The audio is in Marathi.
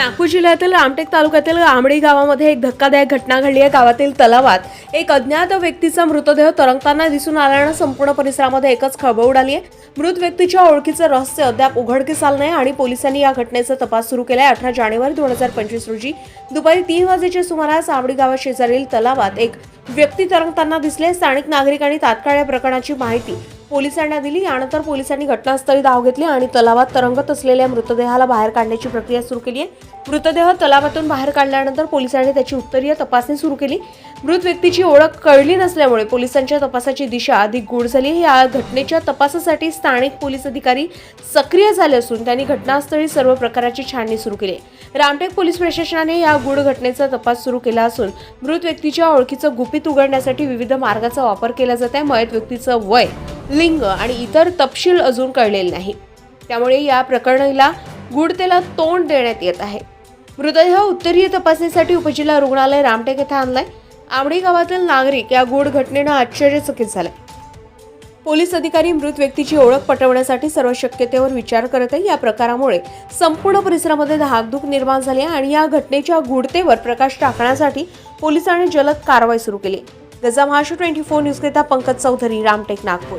नागपूर जिल्ह्यातील रामटेक तालुक्यातील आंबडी गावामध्ये एक धक्कादायक घटना घडली. आहे गावातील तलावात एक अज्ञात व्यक्तीचा मृतदेह तरंगताना दिसून आल्यानं संपूर्ण परिसरामध्ये एकच खळबळ उडाली आहे. मृत व्यक्तीच्या ओळखीचं रहस्य अद्याप उघडकीस आलं नाही आणि पोलिसांनी या घटनेचा तपास सुरू केलाय. अठरा जानेवारी दोन हजार पंचवीस रोजी दुपारी तीन वाजेच्या सुमारास आंबडी गावात शेजारील तलावात एक व्यक्ती तरंगताना दिसले. स्थानिक नागरिकांनी तात्काळ या प्रकरणाची माहिती पोलिसांना दिली. यानंतर पोलिसांनी घटनास्थळी धाव घेतली आणि तलावात तरंगत असलेल्या मृतदेहाला बाहेर काढण्याची प्रक्रिया सुरू केली आहे. मृतदेह तलावातून बाहेर काढल्यानंतर पोलिसांनी त्याची उत्तरीय तपासणी सुरू केली. मृत व्यक्तीची ओळख कळली नसल्यामुळे पोलिसांच्या तपासाची दिशा अधिक गूढ झाली या घटनेच्या तपासासाठी स्थानिक पोलीस अधिकारी सक्रिय झाले असून त्यांनी घटनास्थळी सर्व प्रकाराची छाननी सुरू केली रामटेक पोलीस प्रशासनाने या गूढ घटनेचा तपास सुरू केला असून मृत व्यक्तीच्या ओळखीचं गुपित उघडण्यासाठी विविध मार्गाचा वापर केला जात आहे. मयत व्यक्तीचं वय लिंग आणि इतर तपशील अजून कळलेले नाही. त्यामुळे या प्रकरणाला गूढतेला तोंड देण्यात येत आहे. मृतदेह उत्तरीय तपासणीसाठी उपजिल्हा रुग्णालय रामटेक येथे आणलाय. आमडी गावातील नागरिक या गूढ घटनेनं आश्चर्यचकित झाले. पोलीस अधिकारी मृत व्यक्तीची ओळख पटवण्यासाठी सर्व शक्यतेवर विचार करत आहे. या प्रकारामुळे संपूर्ण परिसरामध्ये धाकधूक निर्माण झाली आहे आणि या घटनेच्या गूढतेवर प्रकाश टाकण्यासाठी पोलिसांनी जलद कारवाई सुरू केली. गजा महाराष्ट्र ट्वेंटी फोर न्यूजकरिता पंकज चौधरी रामटेक नागपूर.